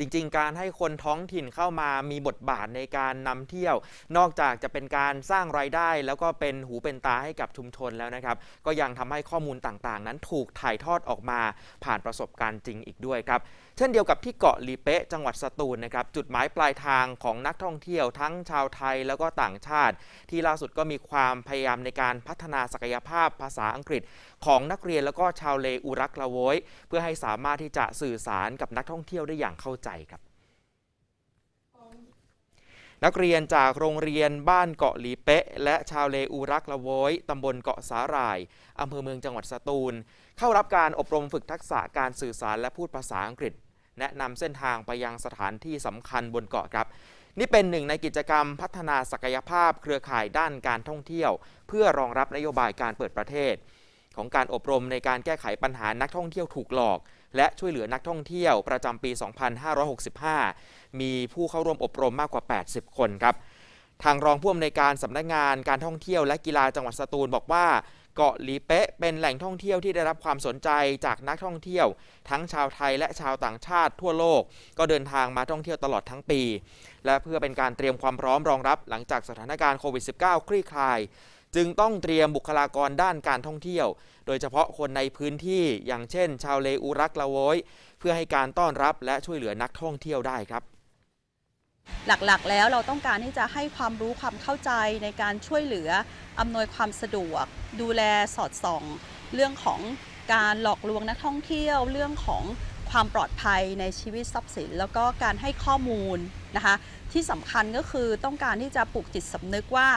จริง ๆ การให้คนท้องถิ่นเข้ามามีบทบาทในการนำเที่ยว นอกจากจะเป็นการสร้างรายได้ แล้วก็เป็นหูเป็นตาให้กับชุมชนแล้วนะครับ ก็ยังทำให้ข้อมูลต่างๆ นั้นถูกถ่ายทอดออกมาผ่านประสบการณ์จริงอีกด้วยครับ เช่นเดียวกับที่เกาะลีเป๊ะจังหวัดสตูลนะครับจุดหมายปลายทางของนักท่องเที่ยวทั้งชาวไทยแล้วก็ต่างชาติ ที่ล่าสุดก็มีความพยายามในการพัฒนาศักยภาพภาษาอังกฤษ ของนักเรียนแล้วก็ชาวเลอูรักละโวยเพื่อให้สามารถที่จะสื่อสารกับนักท่องเที่ยวได้อย่างเข้าใจครับนักเรียนจากโรงเรียนบ้านเกาะหลีเป๊ะ และชาวเลอูรักละโวยตำบลเกาะสาหร่ายอำเภอเมืองจังหวัดสตูล เข้ารับการอบรมฝึกทักษะการสื่อสารและพูดภาษาอังกฤษ แนะนำเส้นทางไปยังสถานที่สำคัญบนเกาะครับ นี่เป็นหนึ่งในกิจกรรมพัฒนาศักยภาพเครือข่ายด้านการท่องเที่ยว เพื่อรองรับนโยบายการเปิดประเทศ ของการอบรมในการแก้ไขปัญหานักท่องเที่ยวถูกหลอก และช่วยเหลือนักท่องเที่ยวประจำปี 2565 มีผู้เข้าร่วมอบรมมากกว่า 80 คนครับทางรองผู้อำนวยการสำนักงานการท่องเที่ยวและกีฬาจังหวัดสตูลบอกว่าเกาะหลีเป๊ะเป็นแหล่งท่องเที่ยวที่ได้รับความสนใจจากนักท่องเที่ยว ทั้งชาวไทยและชาวต่างชาติทั่วโลก ก็เดินทางมาท่องเที่ยวตลอดทั้งปี และเพื่อเป็นการเตรียมความพร้อมรองรับหลังจากสถานการณ์โควิด -19 คลี่คลาย จึงต้องเตรียมบุคลากรด้านการท่องเที่ยว โดยเฉพาะคนในพื้นที่อย่างเช่น ชาวเลอูรักละโวยเพื่อให้การต้อนรับและช่วยเหลือนักท่องเที่ยวได้ครับหลักๆ แล้วเราต้องการที่จะให้ความรู้ความเข้าใจในการช่วยเหลืออำนวยความสะดวก ดูแลสอดส่อง เรื่องของการหลอกลวงนักท่องเที่ยว เรื่องของความปลอดภัยในชีวิตทรัพย์สิน แล้วก็การให้ข้อมูลนะคะที่สำคัญก็คือต้องการที่จะปลูกจิตสำนึกว่า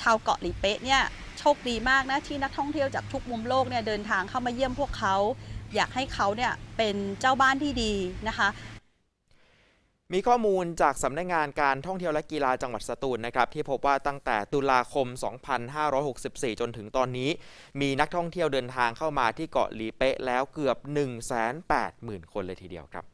ชาวเกาะหลีเป๊ะเนี่ยโชคดีมากนะที่นักท่องเที่ยวจากทุกมุมโลกเนี่ยเดินทางเข้ามาเยี่ยมพวกเขา อยากให้เขาเนี่ยเป็นเจ้าบ้านที่ดีนะคะมีข้อมูลจากสำนักงานการท่องเที่ยวและกีฬาจังหวัดสตูลนะครับที่พบว่าตั้งแต่ตุลาคม 2564 จนถึงตอนนี้ มีนักท่องเที่ยวเดินทางเข้ามาที่เกาะหลีเป๊ะแล้วเกือบ 180,000 คนเลยทีเดียวครับ